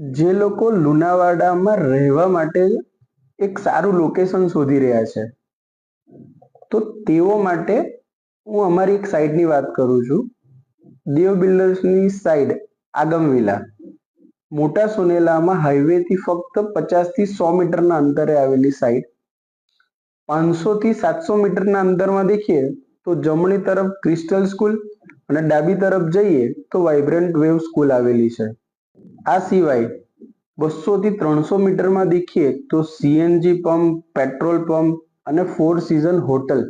જે લોકો લુણાવાડામાં રહેવા માટે એક સારું લોકેશન શોધી રહ્યા છે, તો તેઓ માટે હું અમારી એક સાઈડની વાત કરું છું. દેવ બિલ્ડર્સની સાઈડ આગમ વિલા મોટા સોનેલામાં હાઈવેથી ફક્ત પચાસથી સો મીટરના અંતરે આવેલી સાઈડ પાંચસોથી સાતસો મીટરના અંતરમાં દેખીએ તો જમણી તરફ ક્રિસ્ટલ સ્કૂલ અને ડાબી તરફ જઈએ તો વાઇબ્રન્ટ વેવ સ્કૂલ આવેલી છે. આ સિવાય બસો થી ત્રણસો મીટરમાં દેખીએ તો સીએનજી પંપ પેટ્રોલ પંપ અને ફોર સિઝન હોટલ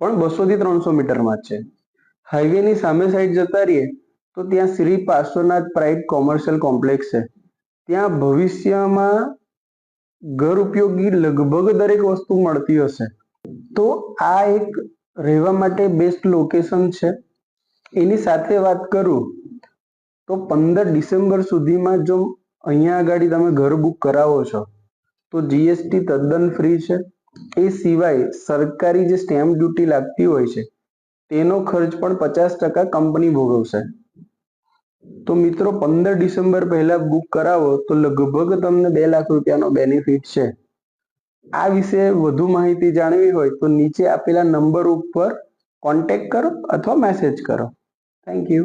પણ બસો થી ત્રણસો મીટરમાં છે. હાઈવેની સામે સાઈડ જતા રહીએ તો ત્યાં Shri Parshwanath pride commercial complex છે. ત્યાં ભવિષ્યમાં ઘર ઉપયોગી લગભગ દરેક વસ્તુ મળતી હશે. તો આ એક રહેવા માટે બેસ્ટ લોકેશન છે. એની સાથે વાત કરું તો પંદર ડિસેમ્બર સુધીમાં જો અહીંયા આગળ તમે ઘર બુક કરાવો છો, તો જીએસટી તદ્દન ફ્રી છે. એ સિવાય સરકારી જે સ્ટેમ્પ ડ્યુટી લાગતી હોય છે, તેનો ખર્ચ પણ પચાસ ટકા કંપની ભોગવશે. તો મિત્રો પંદર ડિસેમ્બર પહેલા બુક કરાવો, તો લગભગ તમને બે લાખ રૂપિયાનો બેનિફિટ છે. આ વિશે વધુ માહિતી જાણવી હોય તો નીચે આપેલા નંબર ઉપર કોન્ટેક્ટ કરો અથવા મેસેજ કરો. Thank you